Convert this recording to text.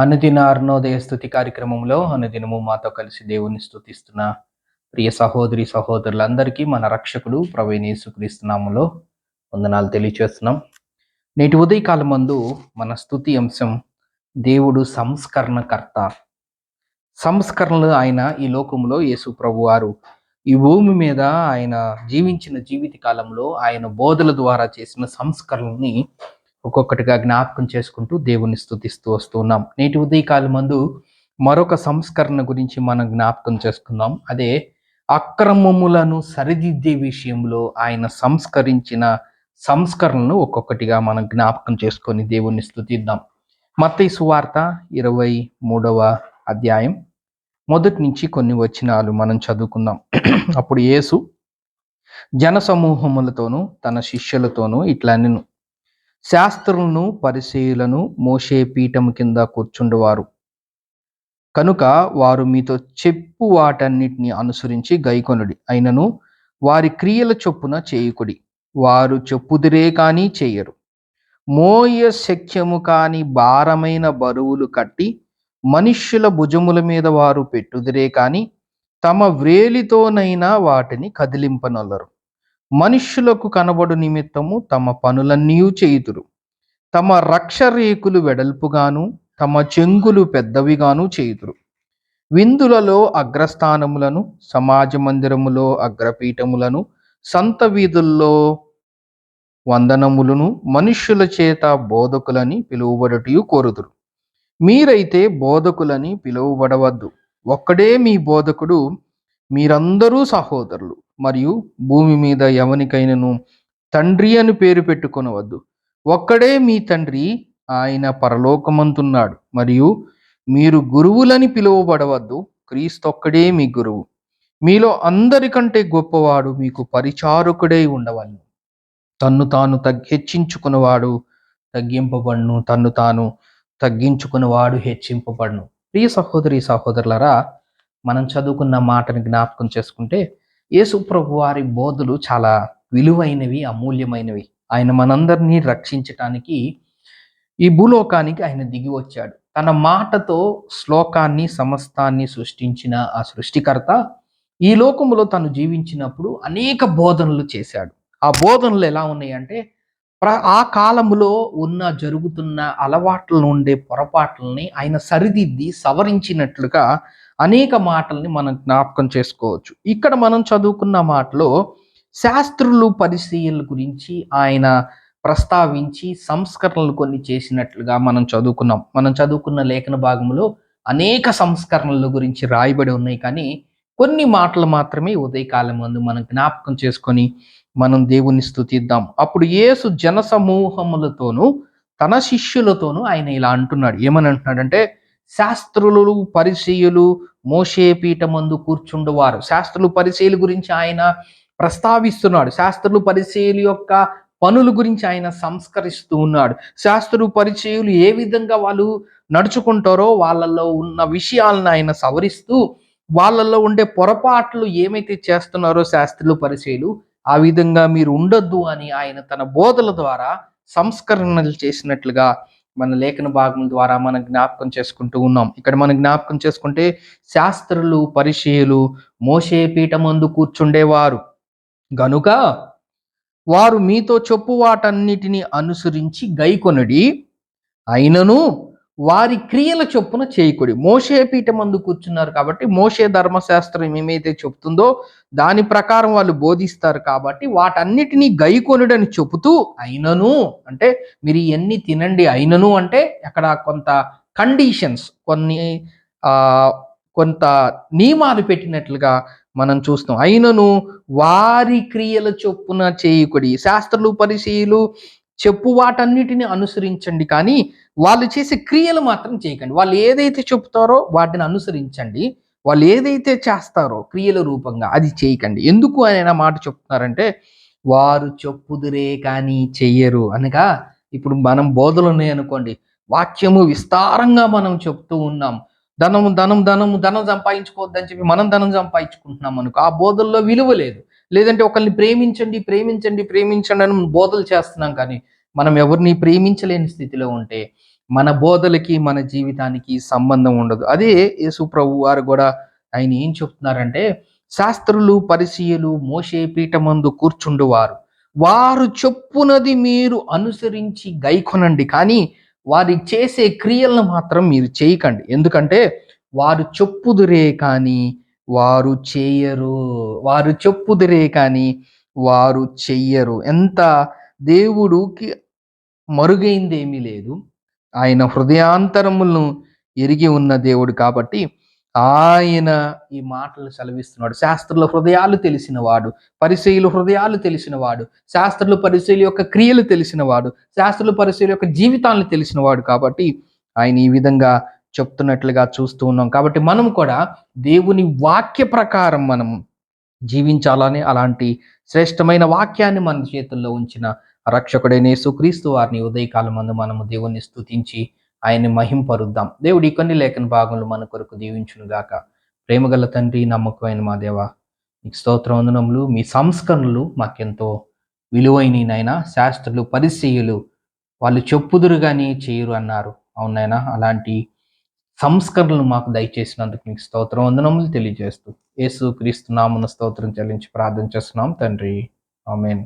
అనుదిన అరుణోదయ స్థుతి కార్యక్రమంలో అనుదినము మాతో కలిసి దేవుని స్థుతిస్తున్న ప్రియ సహోదరి సహోదరులందరికీ మన రక్షకుడు ప్రవీణ్ యేసుక్రీస్తునాములో వందనాలు తెలియచేస్తున్నాం. నేటి ఉదయకాలం మందు మన స్థుతి అంశం దేవుడు సంస్కరణకర్త. సంస్కరణలు ఆయన ఈ లోకంలో యేసు ప్రభు వారు. ఈ భూమి మీద ఆయన జీవించిన జీవిత కాలంలో ఆయన బోధల ద్వారా చేసిన సంస్కరణని ఒక్కొక్కటిగా జ్ఞాపకం చేసుకుంటూ దేవుని స్థుతిస్తూ వస్తున్నాం నేటి ఉదయకాలం మందు మరొక సంస్కరణ గురించి మనం జ్ఞాపకం చేసుకుందాం. అదే అక్రమములను సరిదిద్దే విషయంలో ఆయన సంస్కరించిన సంస్కరణను ఒక్కొక్కటిగా మనం జ్ఞాపకం చేసుకొని దేవుణ్ణి స్థుతిద్దాం. మత్తయి సువార్త ఇరవై మూడవ అధ్యాయం మొదటి నుంచి కొన్ని వచనాలు మనం చదువుకుందాం. అప్పుడు యేసు జన సమూహములతోనూ తన శిష్యులతోనూ ఇట్లా నేను శాస్త్రులను పరిశీలను మోసే పీఠం కింద కూర్చుండేవారు. కనుక వారు మీతో చెప్పు వాటన్నిటిని అనుసరించి గైకొనుడి. అయినను వారి క్రియల చొప్పున చేయుకుడి. వారు చెప్పుదిరే కానీ చేయరు. మోయ శక్యము కాని భారమైన బరువులు కట్టి మనుష్యుల భుజముల మీద వారు పెట్టుదిరే కానీ తమ వ్రేలితోనైనా వాటిని కదిలింపనొల్లరు. మనుష్యులకు కనబడు నిమిత్తము తమ పనులన్నీ చేయుదురు. తమ రక్ష రేకులు వెడల్పుగాను తమ చెంగులు పెద్దవిగాను చేయుదురు. విందులలో అగ్రస్థానములను సమాజ మందిరములో అగ్రపీఠములను సంత వీధుల్లో వందనములను మనుష్యుల చేత బోధకులని పిలువబడుటూ కోరుదురు. మీరైతే బోధకులని పిలువబడవద్దు. ఒక్కడే మీ బోధకుడు మీరందరూ సహోదరులు. మరియు భూమి మీద ఎవనికైనను తండ్రి అని పేరు పెట్టుకొనవద్దు. ఒక్కడే మీ తండ్రి ఆయన పరలోకమంతున్నాడు. మరియు మీరు గురువులని పిలువబడవద్దు. క్రీస్తు ఒక్కడే మీ గురువు. మీలో అందరికంటే గొప్పవాడు మీకు పరిచారకుడై ఉండవలను. తన్ను తాను హెచ్చించుకున్నవాడు తగ్గింపబడును. తన్ను తాను తగ్గించుకున్నవాడు హెచ్చింపబడును. ప్రియ సహోదరి సహోదరులరా మనం చదువుకున్న మాటని జ్ఞాపకం చేసుకుంటే యేసుప్రభు వారి బోధలు చాలా విలువైనవి అమూల్యమైనవి. ఆయన మనందరినీ రక్షించటానికి ఈ భూలోకానికి ఆయన దిగి వచ్చాడు. తన మాటతో శ్లోకాన్ని సమస్తాన్ని సృష్టించిన ఆ సృష్టికర్త ఈ లోకంలో తను జీవించినప్పుడు అనేక బోధనలు చేశాడు. ఆ బోధనలు ఎలా ఉన్నాయంటే ప్ర ఆ కాలములో ఉన్న జరుగుతున్న అలవాట్ల ఉండే పొరపాట్లని ఆయన సరిదిద్ది సవరించినట్లుగా అనేక మాటల్ని మనం జ్ఞాపకం చేసుకోవచ్చు. ఇక్కడ మనం చదువుకున్న మాటలో శాస్త్రులు పరిశీలన గురించి ఆయన ప్రస్తావించి సంస్కరణలు కొన్ని చేసినట్లుగా మనం చదువుకున్నాం. మనం చదువుకున్న లేఖన భాగంలో అనేక సంస్కరణల గురించి రాయబడి ఉన్నాయి కానీ కొన్ని మాటలు మాత్రమే ఉదయకాలం ముందు మనం జ్ఞాపకం చేసుకొని మనం దేవుని స్థుతిద్దాం. అప్పుడు యేసు జన సమూహములతోనూ తన శిష్యులతోనూ ఆయన ఇలా అంటున్నాడు. ఏమని అంటున్నాడంటే శాస్త్రులు పరిచయులు మోషే పీఠమందు కూర్చుండేవారు. శాస్త్రులు పరిచయుల గురించి ఆయన ప్రస్తావిస్తున్నాడు. శాస్త్రులు పరిచయుల యొక్క పనుల గురించి ఆయన సంస్కరిస్తూ ఉన్నాడు. శాస్త్రులు పరిచయులు ఏ విధంగా వాళ్ళు నడుచుకుంటారో వాళ్ళల్లో ఉన్న విషయాలను ఆయన సవరిస్తూ వాళ్ళల్లో ఉండే పొరపాట్లు ఏమైతే చేస్తున్నారో శాస్త్రులు పరిచయులు ఆ విధంగా మీరు ఉండొద్దు అని ఆయన తన బోధల ద్వారా సంస్కరణలు చేసినట్లుగా మన లేఖన భాగం ద్వారా మనం జ్ఞాపకం చేసుకుంటూ ఉన్నాం. ఇక్కడ మనం జ్ఞాపకం చేసుకుంటే శాస్త్రులు పరిచయులు మోసే పీఠమందు కూర్చుండేవారు. గనుక వారు మీతో చెప్పు వాటన్నిటిని అనుసరించి గైకొనడి అయినను వారి క్రియల చొప్పున చేయకుడి. మోషే పీఠమందు కూర్చున్నారు కాబట్టి మోషే ధర్మశాస్త్రం ఏమైతే చెప్తుందో దాని ప్రకారం వాళ్ళు బోధిస్తారు కాబట్టి వాటన్నిటినీ గైకొనుడని చెబుతూ అయినను. అంటే మీరు ఇవన్నీ తినండి అయినను అంటే అక్కడ కొంత కండిషన్స్ కొన్ని కొంత నియమాలు పెట్టినట్లుగా మనం చూస్తాం అయినను వారి క్రియల చొప్పున చేయకుడి. శాస్త్రులు పరిశీలు చెప్పు వాటన్నిటిని అనుసరించండి. కానీ వాళ్ళు చేసే క్రియలు మాత్రం చేయకండి. వాళ్ళు ఏదైతే చెప్తారో వాటిని అనుసరించండి. వాళ్ళు ఏదైతే చేస్తారో క్రియల రూపంగా అది చేయకండి. ఎందుకు ఆయన మాట చెప్తున్నారంటే వారు చెప్పుదురే కానీ చెయ్యరు. అనగా ఇప్పుడు మనం బోధలు ఉన్నాయి అనుకోండి. వాక్యము విస్తారంగా మనం చెప్తూ ఉన్నాం. ధనము ధనం ధనము ధనం సంపాదించుకోవద్దని చెప్పి మనం ధనం సంపాదించుకుంటున్నాం అనుకో ఆ బోధల్లో విలువ లేదు. లేదంటే ఒకరిని ప్రేమించండి ప్రేమించండి ప్రేమించండి అని బోధలు చేస్తున్నాం కానీ మనం ఎవరిని ప్రేమించలేని స్థితిలో ఉంటే మన బోధలకి మన జీవితానికి సంబంధం ఉండదు. అదే యేసు ప్రభు వారు కూడా ఆయన ఏం చెప్తున్నారంటే శాస్త్రులు పరిశీయులు మోషే పీఠమందు కూర్చుండువారు. వారు చెప్పునది మీరు అనుసరించి గైకొనండి కానీ వారి చేసే క్రియలను మాత్రం మీరు చేయకండి. ఎందుకంటే వారు చెప్పుదురే కానీ వారు చేయరు వారు చెప్పుదురే కానీ వారు చెయ్యరు. ఎంత దేవుడికి మరుగైంది ఏమీ లేదు. ఆయన హృదయాంతరములను ఎరిగి ఉన్న దేవుడు కాబట్టి ఆయన ఈ మాటలు సెలవిస్తున్నాడు. శాస్త్రుల హృదయాలు తెలిసినవాడు పరిశీలు హృదయాలు తెలిసినవాడు శాస్త్రులు పరిశీలి యొక్క క్రియలు తెలిసినవాడు శాస్త్రుల పరిశీలి యొక్క జీవితాలను తెలిసినవాడు కాబట్టి ఆయన ఈ విధంగా చెప్తున్నట్లుగా చూస్తూ ఉన్నాం. కాబట్టి మనం కూడా దేవుని వాక్య ప్రకారం మనం జీవించాలని అలాంటి శ్రేష్టమైన వాక్యాన్ని మన చేతుల్లో ఉంచిన రక్షకుడైన యేసుక్రీస్తు వారిని ఉదయకాలం మందు మనము దేవుణ్ణి స్తుతించి ఆయన్ని మహింపరుద్దాం. దేవుడి కొన్ని లేఖన భాగంలో మన కొరకు దీవించునుగాక ప్రేమగల తండ్రి నమ్మకమైన మా దేవ మీకు స్తోత్ర వందనములు. మీ సంస్కరణలు మాకెంతో విలువైన శాస్త్రులు పరిశీయులు వాళ్ళు చెప్పుదురు కానీ చేయరు అన్నారు. అవునైనా అలాంటి సంస్కరణలు మాకు దయచేసినందుకు మీకు స్తోత్రం. వందనములు తెలియజేస్తూ యేసు క్రీస్తు నామున స్తోత్రం చెల్లించి ప్రార్థన చేస్తున్నాం. తండ్రి ఆమెన్.